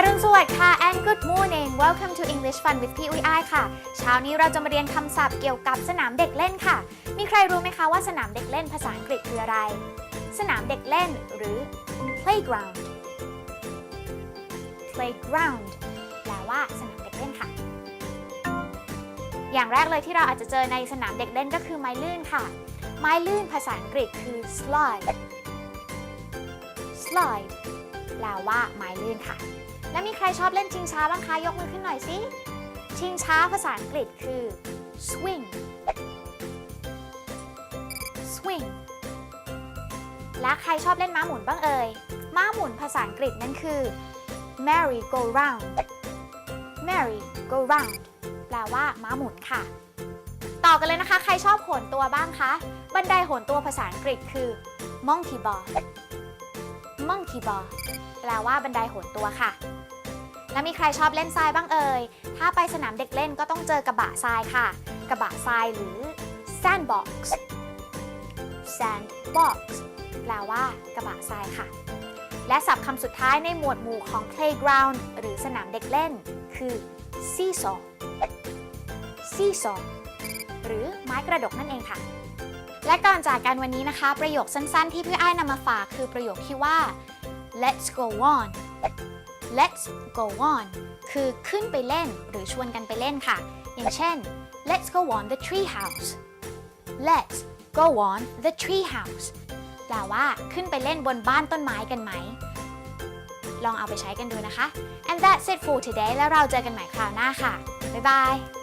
อรุณสวัสดิ์ค่ะ and good morning welcome to English Fun with พี่อุ้ยอ้ายค่ะ เช้านี้เราจะมาเรียนคำศัพท์เกี่ยวกับสนามเด็กเล่นค่ะ มีใครรู้ไหมคะว่าสนามเด็กเล่นภาษาอังกฤษคืออะไร สนามเด็กเล่นหรือ playground playground แปลว่าสนามเด็กเล่นค่ะ อย่างแรกเลยที่เราอาจจะเจอในสนามเด็กเล่นก็คือไม้ลื่นค่ะ ไม้ลื่นภาษาอังกฤษคือ slide slide แปลว่าไม้ลื่นค่ะ แล้วมีใครชอบเล่นชิงช้าบ้างคะ ยกมือขึ้นหน่อยสิ ชิงช้าภาษาอังกฤษคือ swing swing และใครชอบเล่นม้าหมุนบ้างเอ่ย ม้าหมุนภาษาอังกฤษนั่นคือ merry go round merry go round แปลว่าม้าหมุนค่ะ ต่อกันเลยนะคะ ใครชอบโหนตัวบ้างคะ บันไดโหนตัวภาษาอังกฤษคือ monkey bar monkey bar แปลว่าบันไดโหนตัวค่ะ แล้วมีใครชอบเล่นทรายบ้างเอ่ย ถ้าไปสนามเด็กเล่นก็ต้องเจอกระบะทรายค่ะ กระบะทรายหรือ sandbox sandbox แปลว่ากระบะทรายค่ะ และศัพท์คำสุดท้ายในหมวดหมู่ของ playground หรือสนามเด็กเล่น คือ seesaw seesaw หรือไม้กระดกนั่นเองค่ะ และก่อนจากกันวันนี้นะคะ ประโยคสั้นๆ ที่พี่อ้ายนำมาฝากคือประโยคที่ว่า let's go on let's go on คือขึ้นไปเล่นหรือชวนกันไปเล่นค่ะ อย่างเช่น let's go on the tree house let's go on the tree house แปลว่าขึ้นไปเล่นบนบ้านต้นไม้กันไหม ลองเอาไปใช้กันดูนะคะ and that's it for today แล้วเราเจอกันใหม่คราวหน้าค่ะ บ๊ายบาย